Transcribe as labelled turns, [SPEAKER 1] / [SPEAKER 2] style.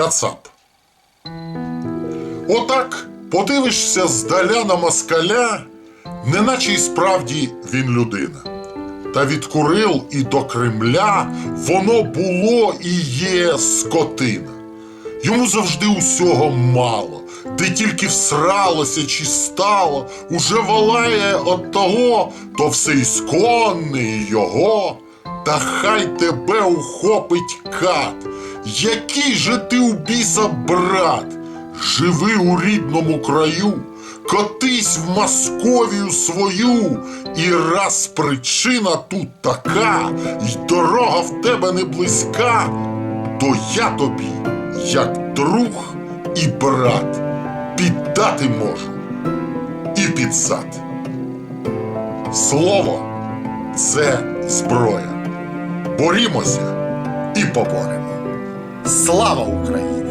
[SPEAKER 1] Кацап. Отак подивишся здаля на москаля, неначе й справді він людина. Та від Курил і до Кремля воно було і є скотина. Йому завжди усього мало, де тільки всралося чи стало, уже волає от того, то все ісконне і його. Та хай тебе ухопить кат. Який же ти у біса брат? Живи у рідному краю, котись в Московію свою, і раз причина тут така, й дорога в тебе не близька, то я тобі, як друг і брат, піддати можу і підзад. Слово це зброя. Борімося і поборемо.
[SPEAKER 2] Слава Україні!